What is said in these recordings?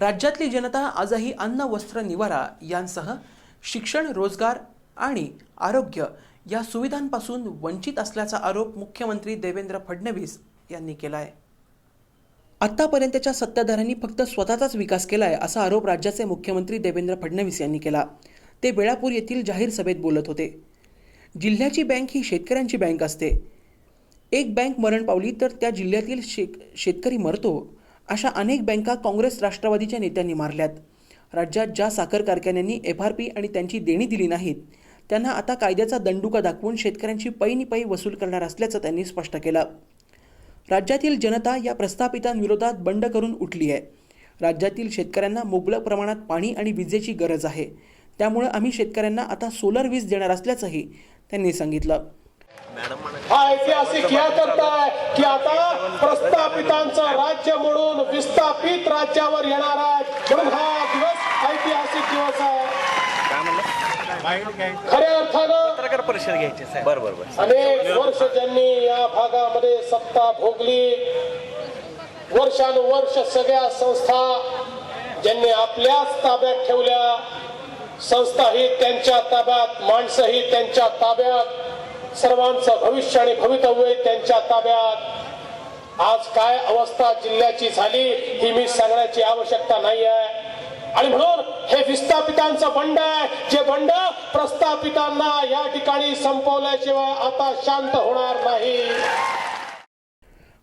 राज्यातली जनता आजही अन्न वस्त्र निवारा यांसह शिक्षण रोजगार आणि आरोग्य या सुविधांपासून वंचित असल्याचा आरोप मुख्यमंत्री देवेंद्र फडणवीस यांनी केला आहे आत्तापर्यंतच्या सत्ताधाऱ्यांनी फक्त स्वतःचाच विकास केला आहे असा आरोप राज्याचे मुख्यमंत्री देवेंद्र फडणवीस यांनी केला. ते बेळापूर येथील जाहीर सभेत बोलत होते. जिल्ह्याची बँक ही शेतकऱ्यांची बँक असते. एक बँक मरण पावली तर त्या जिल्ह्यातील शेक शेतकरी मरतो. अशा अनेक बँका काँग्रेस राष्ट्रवादीच्या नेत्यांनी मारल्यात. राज्यात ज्या साखर कारखान्यांनी एफ आर पी आणि त्यांची देणी दिली नाहीत त्यांना आता कायद्याचा दंडुका दाखवून शेतकऱ्यांची पैनी पै वसूल करणार असल्याचं त्यांनी स्पष्ट केलं. राज्यातील जनता या प्रस्थापितांविरोधात बंड करून उठली आहे. राज्यातील शेतकऱ्यांना मुबलक प्रमाणात पाणी आणि विजेची गरज आहे. त्यामुळे आम्ही शेतकऱ्यांना आता सोलर वीज देणार असल्याचंही त्यांनी सांगितलं. हा ऐतिहासिक की आता प्रस्थापितांचं राज्य म्हणून विस्थापित राज्यावर येणार आहे म्हणून हा दिवस ऐतिहासिक दिवस आहे. खऱ्या अर्थानं पत्रकार परिषद घ्यायची साहेब. बरं बरं बरं. अनेक वर्ष ज्यांनी या भागामध्ये सत्ता भोगली वर्षानुवर्ष सगळ्या संस्था ज्यांनी आपल्याच ताब्यात ठेवल्या संस्थाही त्यांच्या ताब्यात माणसंही त्यांच्या ताब्यात सर्वांचं भविष्य आणि भवितव्य त्यांच्या ताब्यात. आज काय अवस्था जिल्ह्याची झाली ही मी सांगण्याची आवश्यकता नाही आहे आणि म्हणून हे विस्थापितांचं बंड आहे. जे बंड प्रस्थापितांना या ठिकाणी संपवल्याशिवाय आता शांत होणार नाही.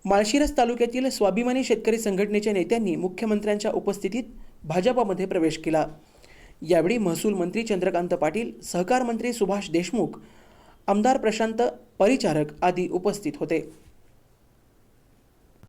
माळशिरस तालुक्यातील स्वाभिमानी शेतकरी संघटनेच्या नेत्यांनी मुख्यमंत्र्यांच्या उपस्थितीत भाजपामध्ये प्रवेश केला. यावेळी महसूल मंत्री चंद्रकांत पाटील सहकार मंत्री सुभाष देशमुख आमदार प्रशांत परिचारक आदी उपस्थित होते.